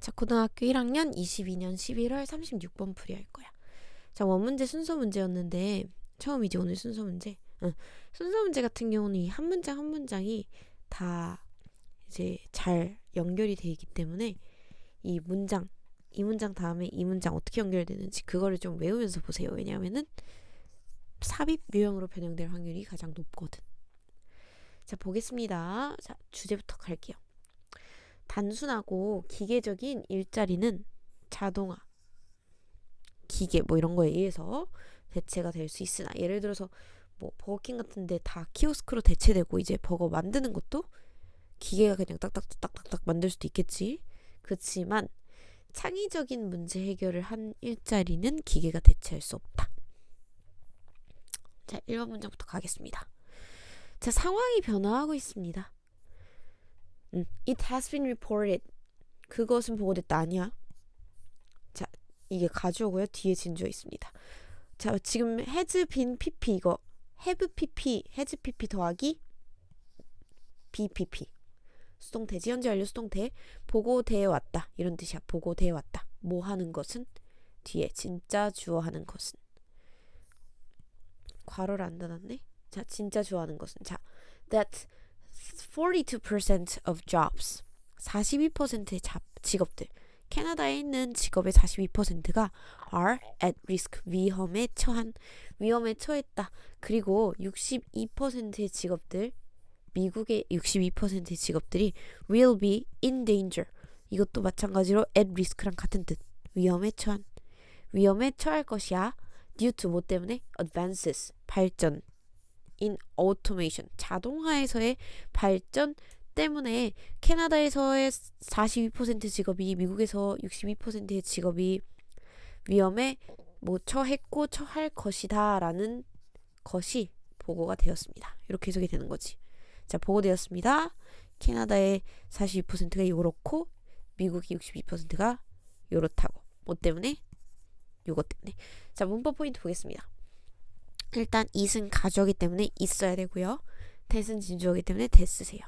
자, 고등학교 1학년 22년 11월 36번 풀이할 거야. 자, 원문제 순서 문제였는데 처음이지 오늘 순서 문제. 응. 순서 문제 같은 경우는 이 한 문장 한 문장이 다 이제 잘 연결이 돼 있기 때문에 이 문장 이 문장 다음에 이 문장 어떻게 연결되는지 그거를 좀 외우면서 보세요. 왜냐하면은 삽입 유형으로 변형될 확률이 가장 높거든. 자, 보겠습니다. 자, 주제부터 갈게요. 단순하고 기계적인 일자리는 자동화, 기계 뭐 이런 거에 의해서 대체가 될 수 있으나 예를 들어서 뭐 버거킹 같은데 다 키오스크로 대체되고 이제 버거 만드는 것도 기계가 그냥 딱딱딱딱딱 만들 수도 있겠지. 그렇지만 창의적인 문제 해결을 한 일자리는 기계가 대체할 수 없다. 자, 1번 문장부터 가겠습니다. 자, 상황이 변화하고 있습니다. 음, it has been reported. 그것은 보고됐다 아니야. 자, 이게 가주어고요. 뒤에 진주어 있습니다. 자, 지금 has been pp 이거 have pp, has pp 더하기 bpp. 수동태지 현재 완료 수동태 보고되어 왔다 이런 뜻이야. 보고되어 왔다. 뭐 하는 것은 뒤에 진짜 주어 하는 것은 괄호를 안 닫았네. 자, 진짜 좋아하는 것은 자, that 42% of jobs 42%의 잡, 직업들 캐나다에 있는 직업의 42%가 are at risk 위험에 처한 위험에 처했다. 그리고 62%의 직업들 미국의 62%의 직업들이 will be in danger. 이것도 마찬가지로 at risk랑 같은 뜻. 위험에 처한 위험에 처할 것이야. due to 뭐 때문에 advances 발전 in automation 자동화에서의 발전 때문에 캐나다에서의 42% 직업이 미국에서 62%의 직업이 위험에 뭐 처했고 처할 것이다라는 것이 보고가 되었습니다. 이렇게 해석이 되는 거지. 자, 보고되었습니다. 캐나다의 42%가 요렇고 미국이 62%가 요렇다고. 뭐 때문에? 요것 때문에. 자, 문법 포인트 보겠습니다. 일단 it은 가주어기 때문에 있어야 되고요. that은 진주어기 때문에 that 쓰세요.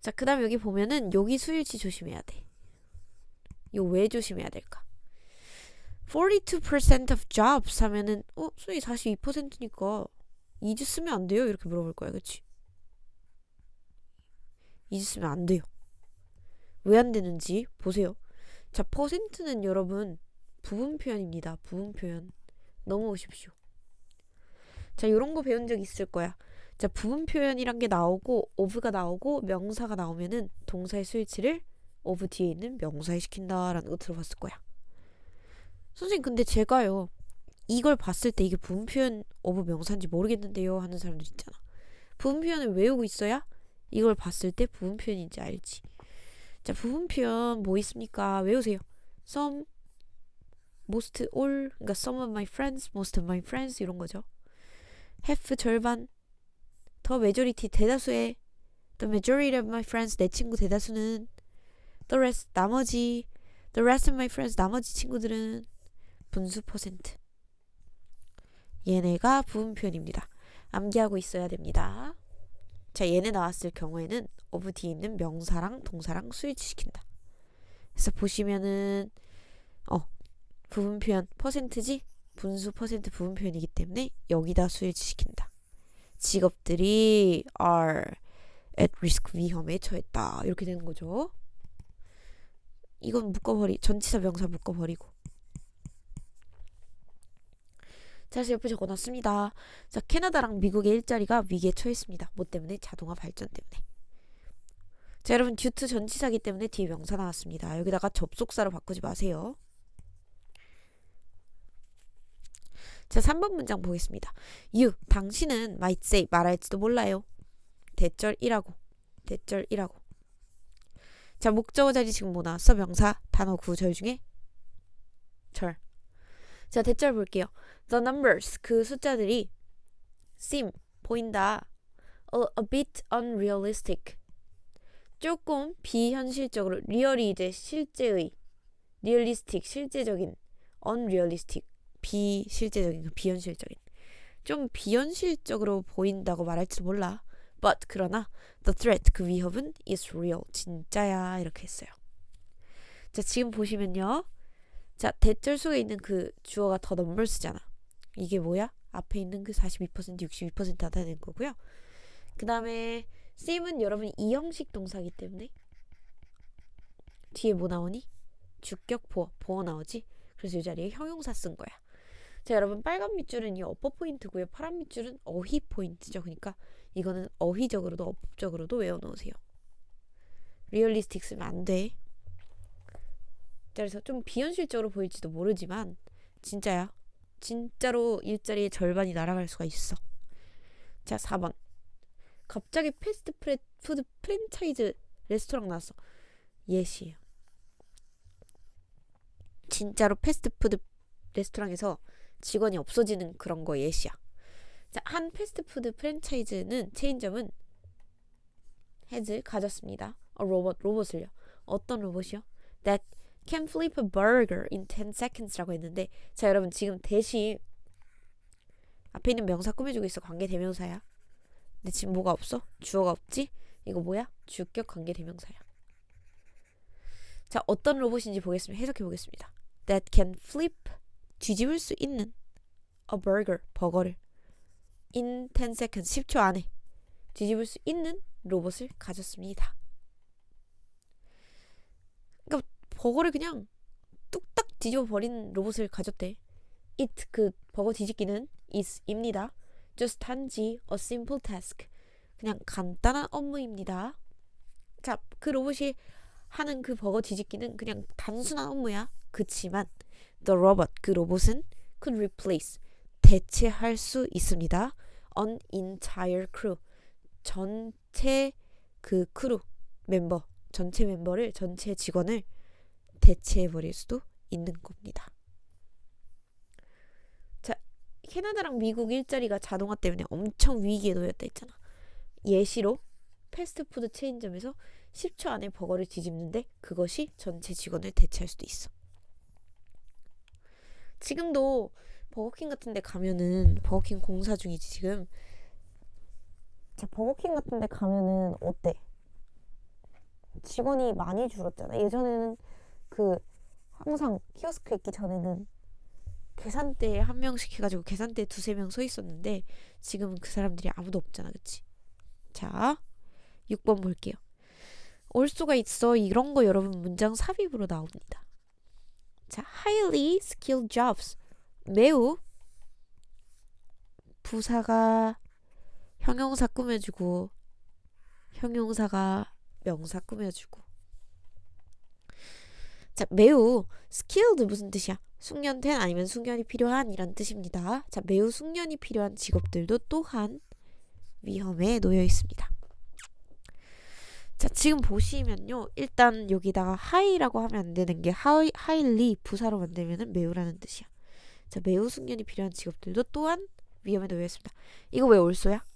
자, 그 다음 여기 보면은 여기 수일치 조심해야 돼. 요왜 조심해야 될까? 42% of jobs 하면은 어, 수위 42%니까 이주 쓰면 안 돼요? 이렇게 물어볼 거야. 그치? 이주 쓰면 안 돼요. 왜 안 되는지 보세요. 자, 퍼센트는 여러분 부분 표현입니다. 부분 표현. 넘어오십시오. 자, 요런 거 배운 적 있을 거야. 자, 부분 표현이란 게 나오고 of가 나오고 명사가 나오면은 동사의 수일치를 of 뒤에 있는 명사에 시킨다라는 거 들어봤을 거야. 선생님, 근데 제가요. 이걸 봤을 때 이게 부분 표현 of 명사인지 모르겠는데요 하는 사람들 있잖아. 부분 표현을 외우고 있어야 이걸 봤을 때 부분 표현인지 알지. 자, 부분 표현 뭐 있습니까? 외우세요. some, most, all, 그러니까 some of my friends, most of my friends 이런 거죠. Have 절반, the majority 대다수의 the majority of my friends 내 친구 대다수는 the rest 나머지 the rest of my friends 나머지 친구들은 분수 퍼센트. 얘네가 부분 표현입니다. 암기하고 있어야 됩니다. 자, 얘네 나왔을 경우에는 of 뒤에 있는 명사랑 동사랑 수일치시킨다. 그래서 보시면은 어 부분 표현 퍼센트지 분수 퍼센트 부분 표현이기 때문에 여기다 수일치시킨다. 직업들이 are at risk 위험에 처했다. 이렇게 되는 거죠. 이건 묶어버리 전치사 명사 묶어버리고 자, 옆에 적어놨습니다. 자, 캐나다랑 미국의 일자리가 위기에 처했습니다. 뭐 때문에? 자동화 발전 때문에. 자, 여러분 듀트 전치사기 때문에 뒤에 명사 나왔습니다. 여기다가 접속사로 바꾸지 마세요. 자, 3번 문장 보겠습니다. You, 당신은 might say, 말할지도 몰라요. 대절이라고. 대절이라고. 자, 목적어 자리 지금 뭐 나왔어? 명사, 단어, 구절 중에 절. 자, 대절 볼게요. The numbers, 그 숫자들이 seem, 보인다. A, a bit unrealistic. 조금 비현실적으로, 리얼이 이제 실제의, realistic, 실제적인, unrealistic, 비실제적인, 비현실적인. 좀 비현실적으로 보인다고 말할지도 몰라. But 그러나 the threat, 그 위협은 is real, 진짜야 이렇게 했어요. 자, 지금 보시면요. 자, 대절 속에 있는 그 주어가 더 넘버스잖아. 이게 뭐야? 앞에 있는 그 42%, 62% 나타내는 거고요. 그 다음에 쌤은 여러분 이 형식 동사기 때문에 뒤에 뭐 나오니? 주격 보어, 보어 나오지? 그래서 이 자리에 형용사 쓴 거야. 자, 여러분 빨간 밑줄은 이 어퍼 포인트고요. 파란 밑줄은 어휘 포인트죠. 그러니까 이거는 어휘적으로도 어법적으로도 외워 놓으세요. 리얼리스틱 쓰면 안 돼. 자, 그래서 좀 비현실적으로 보일지도 모르지만 진짜야. 진짜로 일자리의 절반이 날아갈 수가 있어. 자, 4번. 갑자기 패스트 프레, 푸드 프랜차이즈 레스토랑 나왔어. 예시예요. 진짜로 패스트푸드 레스토랑에서 직원이 없어지는 그런 거 예시야. 자, 한 패스트푸드 프랜차이즈는 체인점은 has 가졌습니다. 어, 로봇 로봇을요. 어떤 로봇이요? That can flip a burger in 10 seconds라고 했는데 자 여러분 지금 대신 앞에 있는 명사 꾸며주고 있어 관계 대명사야. 근데 지금 뭐가 없어? 주어가 없지? 이거 뭐야? 주격 관계 대명사야. 자 어떤 로봇인지 보겠습니다. 해석해 보겠습니다. That can flip 뒤집을 수 있는 a burger 버거를 in 10 seconds 10초 안에 뒤집을 수 있는 로봇을 가졌습니다. 그러니까 버거를 그냥 뚝딱 뒤집어 버린 로봇을 가졌대. it 그 버거 뒤집기는 is입니다. just 단지 a simple task 그냥 간단한 업무입니다. 자, 그 로봇이 하는 그 버거 뒤집기는 그냥 단순한 업무야. 그치만 the robot 그 로봇은 could replace 대체할 수 있습니다. an entire crew 전체 그 크루 멤버 전체 멤버를 전체 직원을 대체해 버릴 수도 있는 겁니다. 자, 캐나다랑 미국 일자리가 자동화 때문에 엄청 위기에 놓였다 했잖아. 예시로 패스트푸드 체인점에서 10초 안에 버거를 뒤집는데 그것이 전체 직원을 대체할 수도 있어. 지금도 버거킹 같은 데 가면은 버거킹 공사 중이지 지금. 자, 버거킹 같은 데 가면은 어때? 직원이 많이 줄었잖아. 예전에는 그 항상 키오스크 있기 전에는 계산대에 한 명씩 해가지고 계산대에 두세 명 서 있었는데 지금은 그 사람들이 아무도 없잖아. 그치? 자, 6번 볼게요. 올 수가 있어. 이런 거 여러분 문장 삽입으로 나옵니다. 자, highly skilled jobs. 매우 부사가 형용사 꾸며주고 형용사가 명사 꾸며주고 자, 매우 skilled 무슨 뜻이야? 숙련된 아니면 숙련이 필요한 이란 뜻입니다. 자, 매우 숙련이 필요한 직업들도 또한 위험에 놓여 있습니다. 자, 지금 보시면요. 일단 여기다가 high라고 하면 안 되는 게 high, highly 부사로 만들면은 매우라는 뜻이야. 자, 매우 숙련이 필요한 직업들도 또한 위험에 놓여 있습니다. 이거 왜 올소야?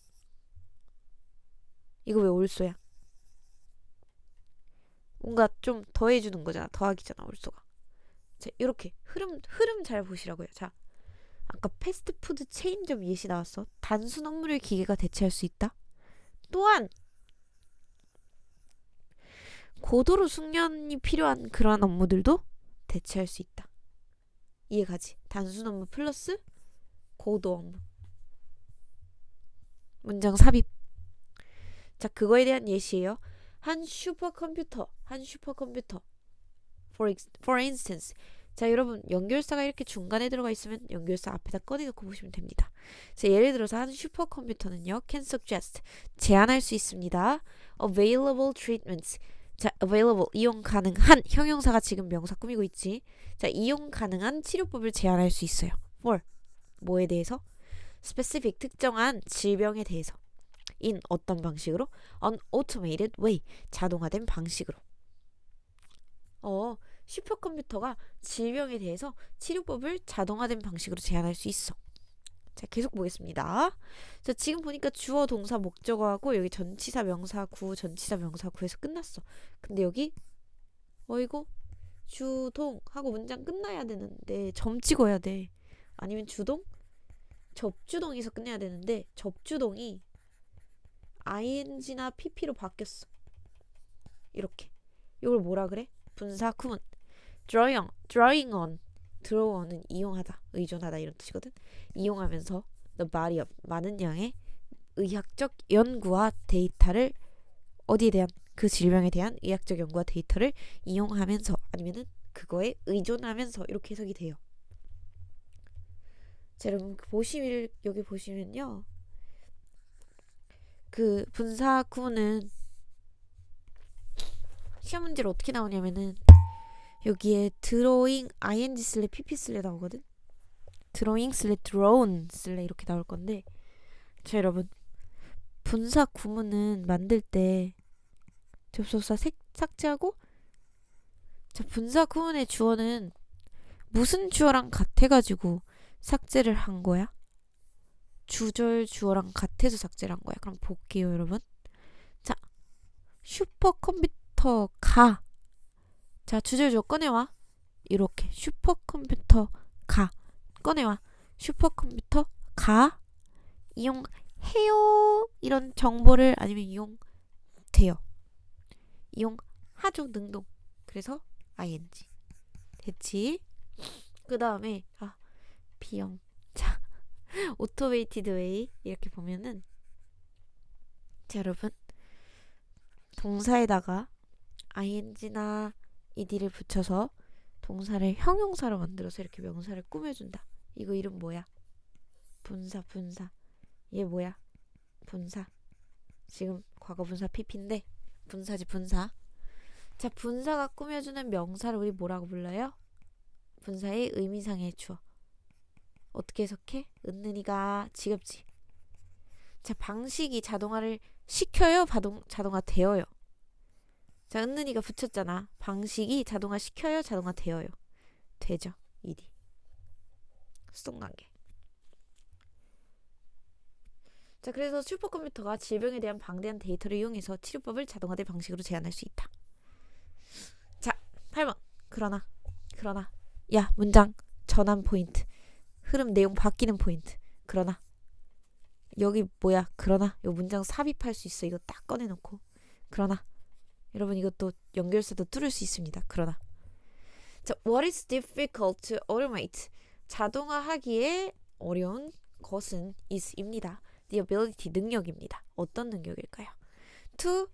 이거 왜 올소야? 뭔가 좀 더해주는 거잖아. 더하기잖아, 올소가. 자, 이렇게 흐름 흐름 잘 보시라고요. 자, 아까 패스트푸드 체인점 예시 나왔어. 단순 업무를 기계가 대체할 수 있다. 또한 고도로 숙련이 필요한 그러한 업무들도 대체할 수 있다. 이해가지? 단순 업무 플러스 고도 업무. 문장 삽입. 자, 그거에 대한 예시예요. 한 슈퍼컴퓨터, 한 슈퍼컴퓨터. For, for instance. 자, 여러분, 연결사가 이렇게 중간에 들어가 있으면 연결사 앞에다 꺼내놓고 보시면 됩니다. 자, 예를 들어서 한 슈퍼컴퓨터는요, can suggest, 제안할 수 있습니다. available treatments. 자, available, 이용 가능한, 형용사가 지금 명사 꾸미고 있지. 자, 이용 가능한 치료법을 제안할 수 있어요. for, 뭐에 대해서? specific, 특정한 질병에 대해서. in 어떤 방식으로? an automated way, 자동화된 방식으로. 어, 슈퍼컴퓨터가 질병에 대해서 치료법을 자동화된 방식으로 제안할 수 있어. 자, 계속 보겠습니다. 자, 지금 보니까 주어, 동사, 목적어하고 여기 전치사, 명사, 구, 전치사, 명사, 구에서 끝났어. 근데 여기 어이고 주동 하고 문장 끝나야 되는데 점 찍어야 돼. 아니면 주동? 접주동에서 끝내야 되는데 접주동이 ing나 pp로 바뀌었어. 이렇게. 이걸 뭐라 그래? 분사 구문. drawing, drawing on, on은 이용하다, 의존하다 이런 뜻이거든. 이용하면서 the body of 많은 양의 의학적 연구와 데이터를 어디에 대한 그 질병에 대한 의학적 연구와 데이터를 이용하면서 아니면은 그거에 의존하면서 이렇게 해석이 돼요. 자, 여러분 보시 여기 보시면요. 그 분사 구문은 시험 문제로 어떻게 나오냐면은 여기에 드로잉 ing 쓸래 pp 쓸래 나오거든. 드로잉 쓸래 드로운 쓸래 이렇게 나올 건데 자 여러분 분사 구문은 만들 때 접속사 색, 삭제하고 자 분사 구문의 주어는 무슨 주어랑 같아가지고 삭제를 한 거야? 주절 주어랑 같아서 삭제를 한 거야. 그럼 볼게요, 여러분. 자, 슈퍼컴퓨터가 자 주어 꺼내와. 이렇게 슈퍼컴퓨터 가. 꺼내와. 슈퍼컴퓨터 가. 이용해요. 이런 정보를 아니면 이용돼요. 이용하죠. 능동. 그래서 ing. 됐지? 그 다음에 아 비형 자 오토메이티드 웨이 이렇게 보면은 자 여러분. 동사에다가 ing나 ed를 붙여서 동사를 형용사로 만들어서 이렇게 명사를 꾸며준다. 이거 이름 뭐야? 분사 분사 얘 뭐야? 분사 지금 과거 분사 pp인데 분사지 분사 자 분사가 꾸며주는 명사를 우리 뭐라고 불러요? 분사의 의미상의 주어 어떻게 해석해? 은는이가 지겹지 자 방식이 자동화를 시켜요? 자동, 자동화 되어요? 자 은는이가 붙였잖아. 방식이 자동화 시켜요? 자동화 되어요? 되죠 이디 수동관계. 자 그래서 슈퍼컴퓨터가 질병에 대한 방대한 데이터를 이용해서 치료법을 자동화된 방식으로 제안할 수 있다. 자 8번. 그러나 그러나. 야 문장. 전환 포인트. 흐름 내용 바뀌는 포인트. 그러나. 여기 뭐야? 그러나. 이 문장 삽입할 수 있어. 이거 딱 꺼내놓고. 그러나 여러분 이것도 연결사도 뚫을 수 있습니다. 그러나 자 what is difficult to automate 자동화하기에 어려운 것은 is입니다. the ability 능력입니다. 어떤 능력일까요? to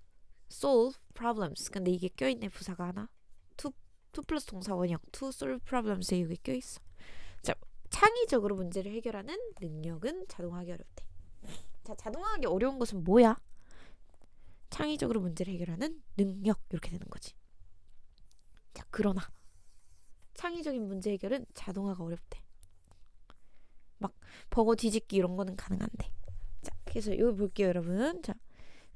solve problems. 근데 이게 껴있네 부사가 하나. to to 플러스 동사 원형 to solve problems에 이게 껴있어. 자 창의적으로 문제를 해결하는 능력은 자동화하기 어렵대. 자 자동화하기 어려운 것은 뭐야? 창의적으로 문제를 해결하는 능력 이렇게 되는 거지. 자 그러나 창의적인 문제 해결은 자동화가 어렵대. 막 버거 뒤집기 이런 거는 가능한데. 자, 그래서 여기 볼게요, 여러분. 자,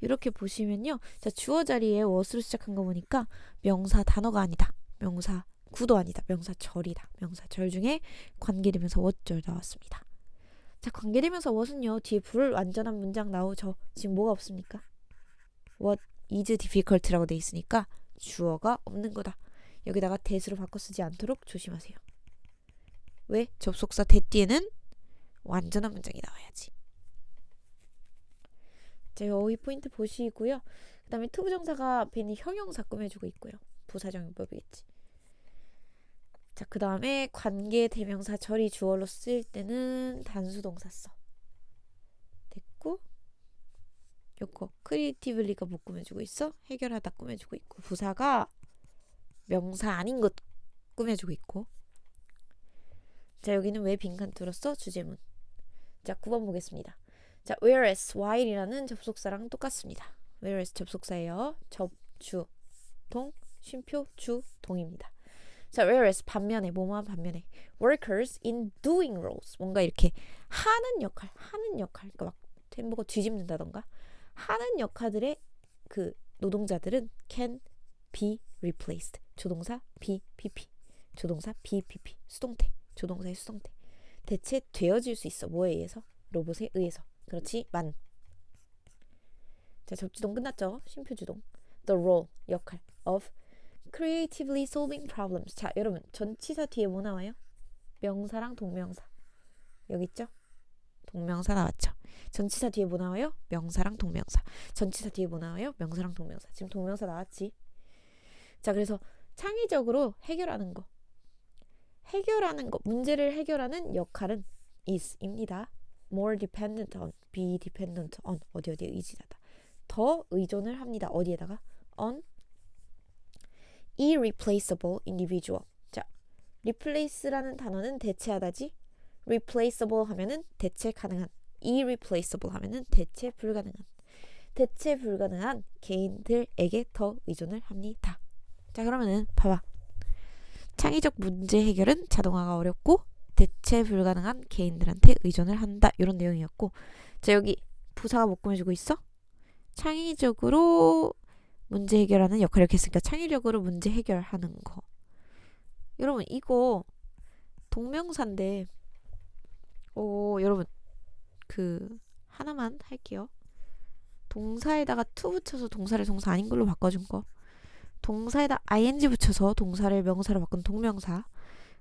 이렇게 보시면요. 자, 주어 자리에 what으로 시작한 거 보니까 명사 단어가 아니다. 명사 구도 아니다. 명사 절이다. 명사 절 중에 관계되면서 what절 나왔습니다. 자, 관계되면서 what은요. 뒤에 불 완전한 문장 나오죠. 지금 뭐가 없습니까? What is difficult라고 돼 있으니까 주어가 없는 거다. 여기다가 대수로 바꿔 쓰지 않도록 조심하세요. 왜? 접속사 대 뒤에는 완전한 문장이 나와야지. 자, 여기 포인트 보시고요. 그 다음에 투부정사가 있는 형용사 꾸며주고 있고요. 부사정용법이겠지. 자, 그 다음에 관계 대명사 절이 주어로 쓰일 때는 단수동사 써. 됐고, 요거 크리에이티블리가 못 꾸며주고 있어? 해결하다 꾸며주고 있고, 부사가 명사 아닌 것 꾸며주고 있고. 자, 여기는 왜 빈칸 뚫었어? 주제문. 자, 9번 보겠습니다. 자, whereas while이라는 접속사랑 똑같습니다. whereas 접속사예요. 접, 주, 동, 쉼표, 주, 동입니다. 자, whereas 반면에 뭐뭐한 반면에 workers in doing roles 뭔가 이렇게 하는 역할, 하는 역할, 그러니까 막 햄버거 뒤집는다던가 하는 역할들의 그 노동자들은 can be replaced. 조동사 be, pp. 조동사 be, pp. 수동태. 조동사의 수동태. 대체 되어질 수 있어. 뭐에 의해서? 로봇에 의해서. 그렇지 만. 자 접주동 끝났죠. 심표주동. The role 역할 of creatively solving problems. 자 여러분 전치사 뒤에 뭐 나와요? 명사랑 동명사. 여기 있죠? 동명사 나왔죠. 전치사 뒤에 뭐 나와요? 명사랑 동명사. 전치사 뒤에 뭐 나와요? 명사랑 동명사. 지금 동명사 나왔지. 자 그래서 창의적으로 해결하는 거. 해결하는 거, 문제를 해결하는 역할은 is입니다. more dependent on, be dependent on 어디 어디에 의지하다. 더 의존을 합니다. 어디에다가 on irreplaceable individual. 자, replace라는 단어는 대체하다지. Replaceable 하면은 대체 가능한. irreplaceable 하면은 대체 불가능한. 대체 불가능한 개인들에게 더 의존을 합니다. 자, 그러면은 봐봐. 창의적 문제 해결은 자동화가 어렵고 대체 불가능한 개인들한테 의존을 한다. 이런 내용이었고. 자, 여기 부사가 못 꾸며주고 있어? 창의적으로 문제 해결하는 역할을 했으니까 창의적으로 문제 해결하는 거. 여러분 이거 동명사인데 오 여러분 그 하나만 할게요. 동사에다가 to 붙여서 동사를 동사 아닌 걸로 바꿔준 거. 동사에다 ing 붙여서 동사를 명사로 바꾼 동명사.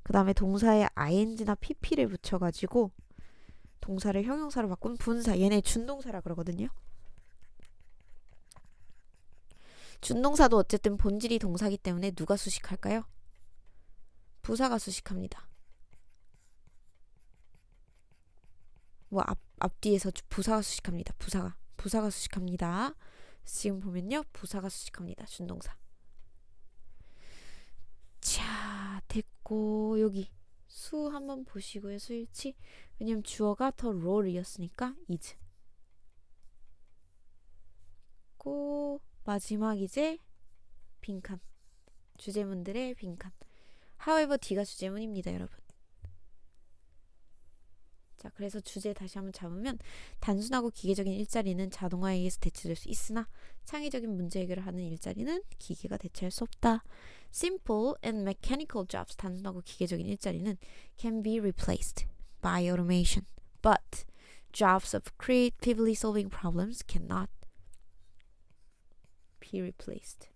그 다음에 동사에 ing나 pp를 붙여가지고 동사를 형용사로 바꾼 분사. 얘네 준동사라 그러거든요. 준동사도 어쨌든 본질이 동사기 때문에 누가 수식할까요? 부사가 수식합니다. 뭐 앞, 앞뒤에서 주- 부사가 수식합니다. 부사가 부사가 수식합니다. 지금 보면요. 부사가 수식합니다. 준동사. 자, 됐고 여기 수 한번 보시고요. 수일치. 왜냐면 주어가 더 롤이었으니까 is. 고 마지막 이제 빈칸. 주제문들의 빈칸. however D가 주제문입니다, 여러분. 자, 그래서 주제 다시 한번 잡으면 단순하고 기계적인 일자리는 자동화에 의해서 대체될 수 있으나 창의적인 문제 해결을 하는 일자리는 기계가 대체할 수 없다. Simple and mechanical jobs 단순하고 기계적인 일자리는 can be replaced by automation, but jobs of creatively solving problems cannot be replaced.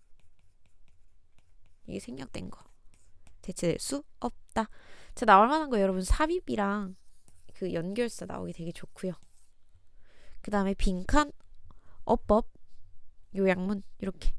이게 생략된 거. 대체될 수 없다. 자, 나올 만한 거 여러분 삽입이랑 그 연결사 나오기 되게 좋고요. 그 다음에 빈칸, 어법, 요약문 이렇게